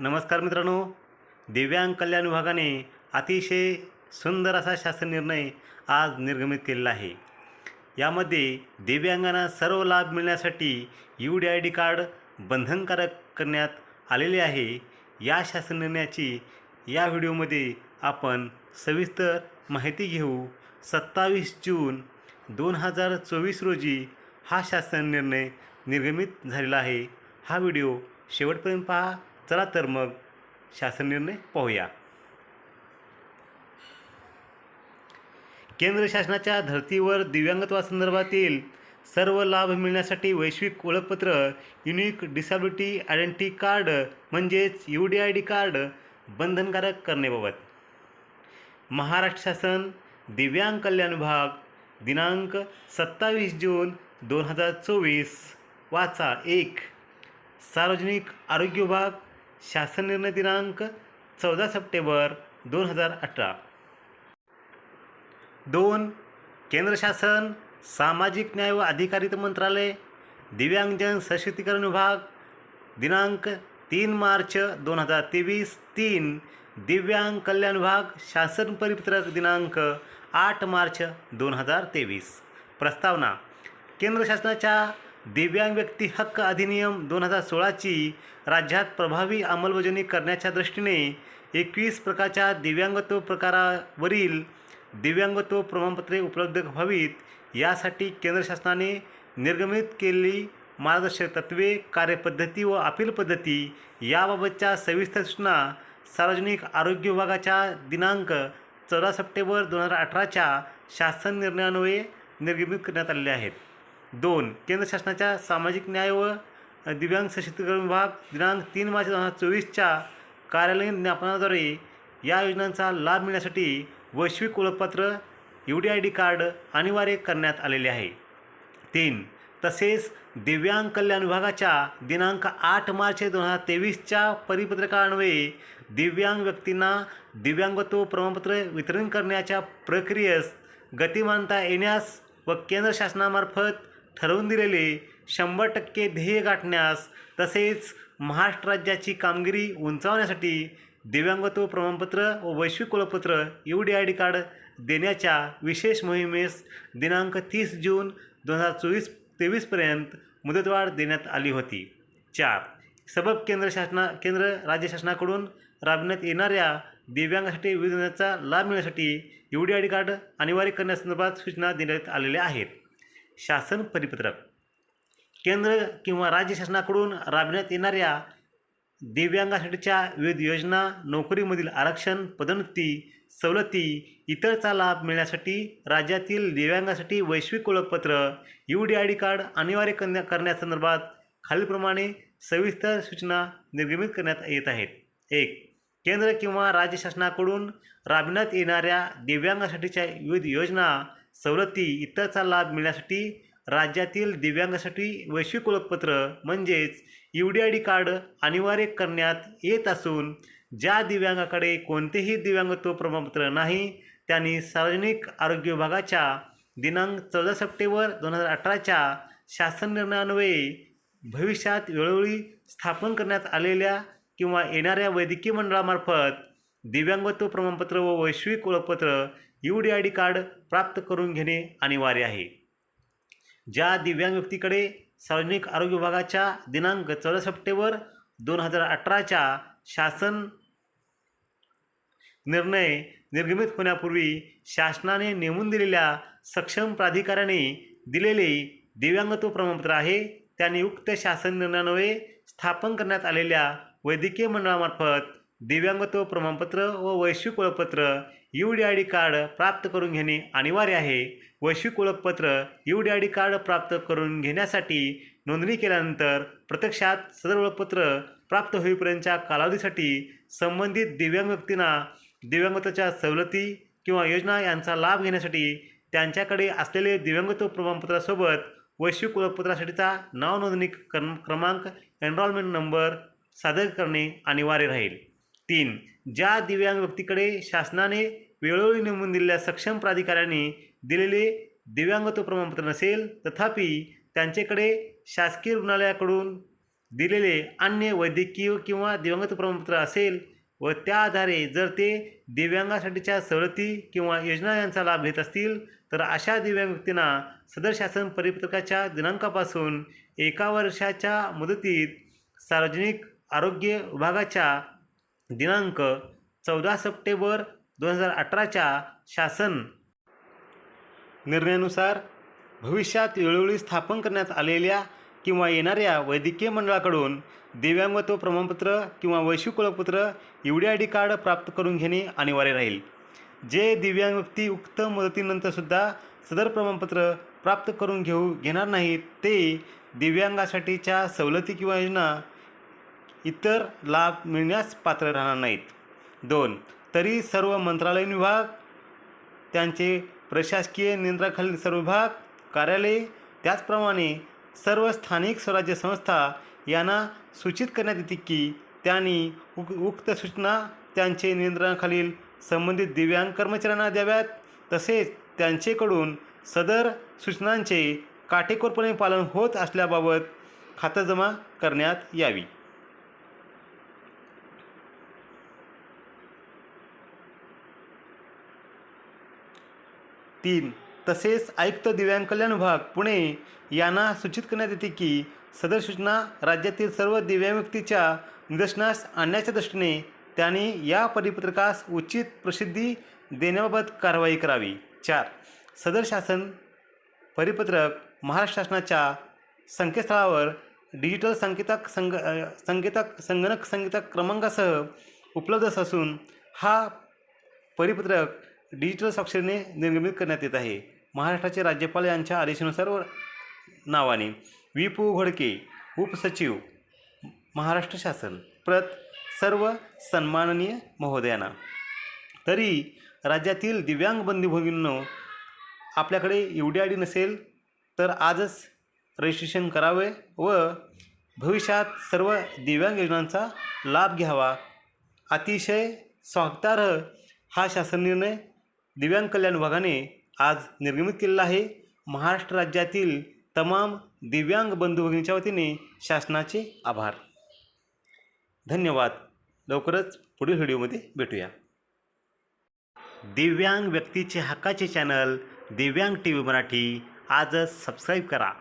नमस्कार मित्रांनो. दिव्यांग कल्याण विभागाने अतिशय सुंदर असा शासन निर्णय आज निर्गमित केलेला आहे. यामध्ये दिव्यांगांना सर्व लाभ मिळण्यासाठी U D I D card बंधनकारक करण्यात आलेले आहे. या शासन निर्णयाची या व्हिडिओमध्ये आपण सविस्तर माहिती घेऊ. सत्तावीस जून दोन हजार चोवीस रोजी हा शासन निर्णय निर्गमित झालेला आहे. हा व्हिडिओ शेवटपर्यंत पहा. चला तर मग शासन निर्णय पाहूया. केंद्र शासनाच्या धर्तीवर दिव्यांगत्वासंदर्भातील सर्व लाभ मिळण्यासाठी वैश्विक ओळखपत्र युनिक डिसॅबिलिटी आयडेंटिटी कार्ड म्हणजेच U D I D card बंधनकारक करण्याबाबत. महाराष्ट्र शासन दिव्यांग कल्याण विभाग दिनांक सत्तावीस जून दोन हजार चोवीस वाचा एक. सार्वजनिक आरोग्य विभाग शासन निर्णय दिनांक चौदा सप्टेंबर दोन हजार अठरा. दोन केंद्र शासन सामाजिक न्याय व अधिकारिता मंत्रालय दिव्यांगजन सशक्तीकरण विभाग दिनांक तीन मार्च दोन हजार तेवीस तीन दिव्यांग कल्याण विभाग शासन परिपत्रक दिनांक आठ मार्च दोन हजार तेवीस. प्रस्तावना केंद्र शासनाच्या दिव्यांग व्यक्ती हक्क अधिनियम दोन हजार सोळाची राज्यात प्रभावी अंमलबजावणी करण्याच्या दृष्टीने एकवीस प्रकारच्या दिव्यांगत्व प्रकारावरील दिव्यांगत्व प्रमाणपत्रे उपलब्ध व्हावीत यासाठी केंद्र शासनाने निर्गमित केलेली मार्गदर्शक तत्त्वे कार्यपद्धती व अपील पद्धती याबाबतच्या सविस्तर सूचना सार्वजनिक आरोग्य विभागाच्या दिनांक चौदा सप्टेंबर दोन हजार अठराच्या शासन निर्णयान्वये निर्गमित करण्यात आलेल्या आहेत. दोन केंद्र शासनाच्या सामाजिक न्याय व दिव्यांग सशक्तीकरण विभाग दिनांक तीन मार्च दोन हजार चोवीसच्या कार्यालयीन ज्ञापनाद्वारे या योजनांचा लाभ मिळण्यासाठी वैश्विक ओळखपत्र U D I D card अनिवार्य करण्यात आलेले आहे. तीन तसेच दिव्यांग कल्याण विभागाच्या दिनांक आठ मार्च दोन हजार तेवीसच्या परिपत्रकान्वये दिव्यांग व्यक्तींना दिव्यांगत्व प्रमाणपत्र वितरण करण्याच्या प्रक्रियेस गतिमानता येण्यास व केंद्र शासनामार्फत ठरवून दिलेले शंभर टक्के ध्येय गाठण्यास तसेच महाराष्ट्र राज्याची कामगिरी उंचावण्यासाठी दिव्यांगत्व प्रमाणपत्र व वैश्विक कुलपत्र U D I D card देण्याच्या विशेष मोहिमेस दिनांक तीस जून दोन हजार चोवीस तेवीसपर्यंत मुदतवाढ देण्यात आली होती. चार. सबब केंद्र शासना केंद्र राज्य शासनाकडून राबविण्यात येणाऱ्या दिव्यांगासाठी विविध लाभ मिळण्यासाठी U D I D card अनिवार्य करण्यासंदर्भात सूचना देण्यात आलेल्या आहेत. शासन परिपत्रक. केंद्र किंवा राज्य शासनाकडून राबविण्यात येणाऱ्या दिव्यांगासाठीच्या विविध योजना नोकरीमधील आरक्षण पदोन्नती सवलती इतरचा लाभ मिळण्यासाठी राज्यातील दिव्यांगासाठी वैश्विक ओळखपत्र U D I D card अनिवार्य करण्या करण्यासंदर्भात खालीलप्रमाणे सविस्तर सूचना निर्गमित करण्यात येत आहेत. एक केंद्र किंवा राज्य शासनाकडून राबविण्यात येणाऱ्या दिव्यांगासाठीच्या विविध योजना सवलती इतरचा लाभ मिळण्यासाठी राज्यातील दिव्यांगासाठी वैश्विक ओळखपत्र म्हणजेच U D I D card अनिवार्य करण्यात येत असून ज्या दिव्यांगाकडे कोणतेही दिव्यांगत्व प्रमाणपत्र नाही त्यांनी सार्वजनिक आरोग्य विभागाच्या दिनांक चौदा सप्टेंबर दोन हजार अठराच्या शासन निर्णयान्वये भविष्यात वेळोवेळी स्थापन करण्यात आलेल्या किंवा येणाऱ्या वैद्यकीय मंडळामार्फत दिव्यांगत्व प्रमाणपत्र व वैश्विक ओळखपत्र U D I D card प्राप्त करून घेणे अनिवार्य आहे. ज्या दिव्यांग व्यक्तीकडे सार्वजनिक आरोग्य विभागाच्या दिनांक चौदा सप्टेंबर दोन हजार अठराच्या शासन निर्णय निर्गमित होण्यापूर्वी शासनाने नेमून दिलेल्या सक्षम प्राधिकाऱ्याने दिलेले दिव्यांगत्व प्रमाणपत्र आहे त्या नियुक्त शासन निर्णयान्वये स्थापन करण्यात आलेल्या वैद्यकीय मंडळामार्फत दिव्यांगत्व प्रमाणपत्र व वैश्विक ओळखपत्र U D I D card प्राप्त करून घेणे अनिवार्य आहे. वैश्विक ओळखपत्र U D I D card प्राप्त करून घेण्यासाठी नोंदणी केल्यानंतर प्रत्यक्षात सदर ओळखपत्र प्राप्त होईपर्यंतच्या कालावधीसाठी संबंधित दिव्यांग व्यक्तींना दिव्यांगत्वाच्या सवलती किंवा योजना यांचा लाभ घेण्यासाठी त्यांच्याकडे असलेले दिव्यांगत्व प्रमाणपत्रासोबत वैश्विक ओळखपत्रासाठीचा नाव नोंदणी क्रम क्रमांक एनरॉलमेंट नंबर सादर करणे अनिवार्य राहील. तीन. ज्या दिव्यांग व्यक्तीकडे शासनाने वेळोवेळी नेमून दिलेल्या सक्षम प्राधिकाऱ्यांनी दिलेले दिव्यांगत्व प्रमाणपत्र नसेल तथापि त्यांच्याकडे शासकीय रुग्णालयाकडून दिलेले अन्य वैद्यकीय किंवा दिव्यांगत्व प्रमाणपत्र असेल व त्या आधारे जर ते दिव्यांगासाठीच्या सवलती किंवा योजना यांचा लाभ घेत असतील तर अशा दिव्यांग व्यक्तींना सदर शासन परिपत्रकाच्या दिनांकापासून एका वर्षाच्या मुदतीत सार्वजनिक आरोग्य विभागाच्या दिनांक चौदा सप्टेंबर दोन हजार अठराच्या शासन निर्णयानुसार भविष्यात वेळोवेळी स्थापन करण्यात आलेल्या किंवा येणाऱ्या वैद्यकीय मंडळाकडून दिव्यांगत्व प्रमाणपत्र किंवा वैश्विक ओळखपत्र एवढी आय डी कार्ड प्राप्त करून घेणे अनिवार्य राहील. जे दिव्यांग व्यक्ती उक्त मुदतीनंतरसुद्धा सदर प्रमाणपत्र प्राप्त करून घेऊ घेणार नाहीत ते दिव्यांगासाठीच्या सवलती किंवा योजना इतर लाभ मिळण्यास पात्र राहणार नाहीत. दोन तरी सर्व मंत्रालयीन विभाग त्यांचे प्रशासकीय नियंत्रणाखालील सर्व विभाग कार्यालये त्याचप्रमाणे सर्व स्थानिक स्वराज्य संस्था यांना सूचित करण्यात येते की त्यांनी उक उक्त सूचना त्यांचे नियंत्रणाखालील संबंधित दिव्यांग कर्मचाऱ्यांना द्याव्यात. तसेच त्यांचेकडून सदर सूचनांचे काटेकोरपणे पालन होत असल्याबाबत खातरजमा करण्यात यावी. तीन. तसेच आयुक्त दिव्यांग कल्याण विभाग पुणे यांना सूचित करण्यात येते की सदर सूचना राज्यातील सर्व दिव्यांग व्यक्तीच्या निदर्शनास आणण्याच्या दृष्टीने त्यांनी या परिपत्रकास उचित प्रसिद्धी देण्याबाबत कारवाई करावी. चार. सदर शासन परिपत्रक महाराष्ट्र शासनाच्या संकेतस्थळावर डिजिटल संकेतक संग संकेतक संगणक संकेतक क्रमांकासह उपलब्ध असून हा परिपत्रक डिजिटल स्वाक्षरीने निर्गमित करण्यात येत आहे. महाराष्ट्राचे राज्यपाल यांच्या आदेशानुसार नावाने नावाने विपू घोडके उपसचिव महाराष्ट्र शासन प्रत सर्व सन्माननीय महोदयांना. तरी राज्यातील दिव्यांग बंधू आपल्याकडे एवढी आडी नसेल तर आजच रजिस्ट्रेशन करावे व भविष्यात सर्व दिव्यांग योजनांचा लाभ घ्यावा. अतिशय स्वागतार्ह हा शासन निर्णय दिव्यांग कल्याण विभागाने आज निर्गमित केलेला आहे. महाराष्ट्र राज्यातील तमाम दिव्यांग बंधू भगिनीच्या वतीने शासनाचे आभार. धन्यवाद. लवकरच पुढील व्हिडिओमध्ये भेटूया. दिव्यांग व्यक्तीचे हक्काचे चॅनल दिव्यांग टी व्ही मराठी आजच सबस्क्राईब करा.